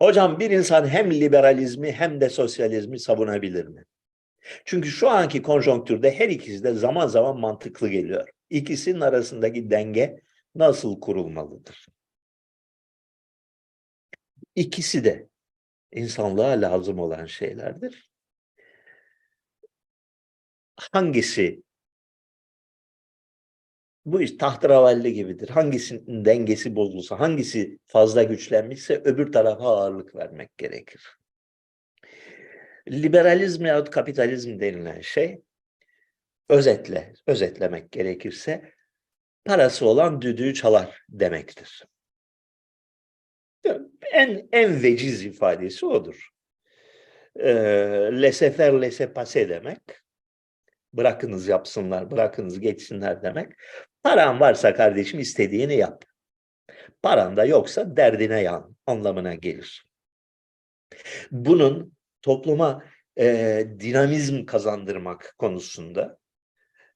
Hocam bir insan hem liberalizmi hem de sosyalizmi savunabilir mi? Çünkü şu anki konjonktürde her ikisi de zaman zaman mantıklı geliyor. İkisinin arasındaki denge nasıl kurulmalıdır? İkisi de insanlığa lazım olan şeylerdir. Hangisi bu iş tahterevalli gibidir. Hangisinin dengesi bozulsa, hangisi fazla güçlenmişse öbür tarafa ağırlık vermek gerekir. Liberalizm yahut kapitalizm denilen şey özetle, özetlemek gerekirse parası olan düdüğü çalar demektir. En, en veciz ifadesi odur. Ee, laissez-faire, laissez-passer demek. Bırakınız yapsınlar, bırakınız geçsinler demek. Paran varsa kardeşim istediğini yap. Paran da yoksa derdine yan anlamına gelir. Bunun topluma e, dinamizm kazandırmak konusunda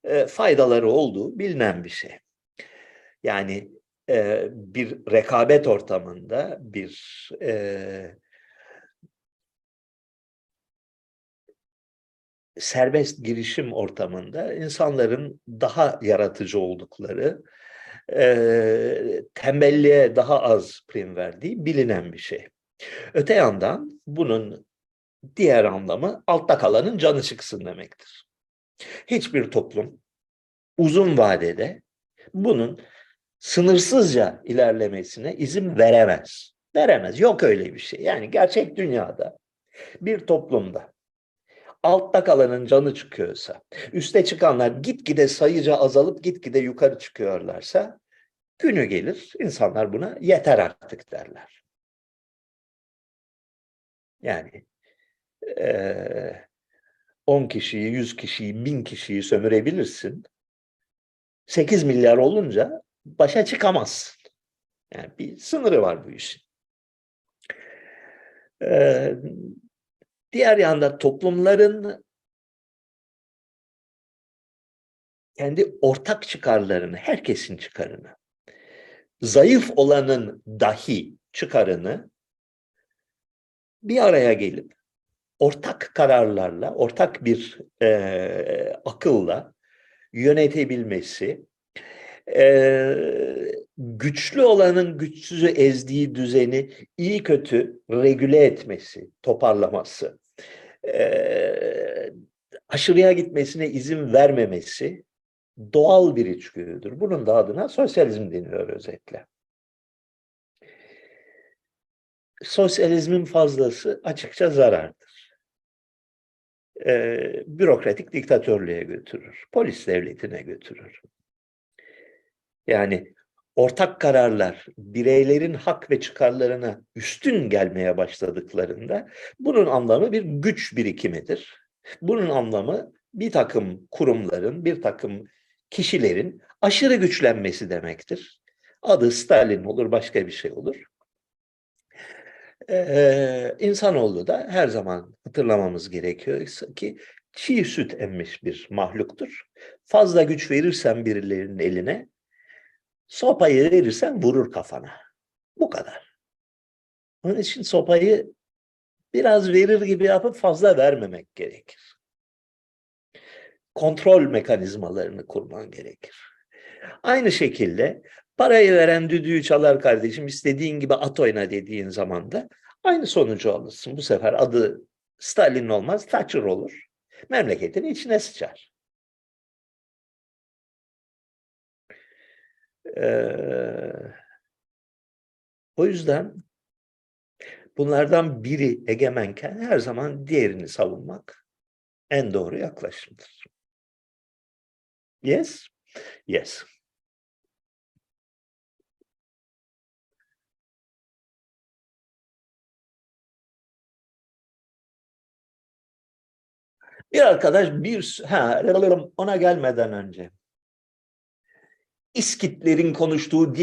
e, faydaları olduğu bilinen bir şey. Yani e, bir rekabet ortamında bir e, serbest girişim ortamında insanların daha yaratıcı oldukları, e, tembelliğe daha az prim verdiği bilinen bir şey. Öte yandan bunun diğer anlamı altta kalanın canı çıksın demektir. Hiçbir toplum uzun vadede bunun sınırsızca ilerlemesine izin veremez. Veremez. Yok öyle bir şey. Yani gerçek dünyada bir toplumda altta kalanın canı çıkıyorsa, üste çıkanlar gitgide sayıca azalıp gitgide yukarı çıkıyorlarsa günü gelir insanlar buna yeter artık derler. Yani 10 kişiyi, 100 kişiyi, 1000 kişiyi sömürebilirsin. 8 milyar olunca başa çıkamazsın. Yani bir sınırı var bu işin. Diğer yanda toplumların kendi ortak çıkarlarını, herkesin çıkarını, zayıf olanın dahi çıkarını bir araya gelip ortak kararlarla, ortak bir e, akılla yönetebilmesi, e, güçlü olanın güçsüzü ezdiği düzeni iyi kötü regüle etmesi, toparlaması, e, aşırıya gitmesine izin vermemesi doğal bir içgüdüdür. Bunun da adına sosyalizm deniyor özetle. Sosyalizmin fazlası açıkça zarardır. E, bürokratik diktatörlüğe götürür, polis devletine götürür. Yani ortak kararlar bireylerin hak ve çıkarlarına üstün gelmeye başladıklarında bunun anlamı bir güç birikimidir. Bunun anlamı bir takım kurumların, bir takım kişilerin aşırı güçlenmesi demektir. Adı Stalin olur, başka bir şey olur. Ee, insanoğlu da her zaman hatırlamamız gerekiyor ki çiğ süt emmiş bir mahluktur. Fazla güç verirsen birilerinin eline Sopayı verirsen vurur kafana. Bu kadar. Onun için sopayı biraz verir gibi yapıp fazla vermemek gerekir. Kontrol mekanizmalarını kurman gerekir. Aynı şekilde parayı veren düdüğü çalar kardeşim istediğin gibi at oyna dediğin zaman da aynı sonucu alırsın. Bu sefer adı Stalin olmaz, Thatcher olur. Memleketin içine sıçar. O yüzden bunlardan biri egemenken her zaman diğerini savunmak en doğru yaklaşımdır. Yes? Yes. Bir arkadaş bir ha ona gelmeden önce İskitlerin konuştuğu dil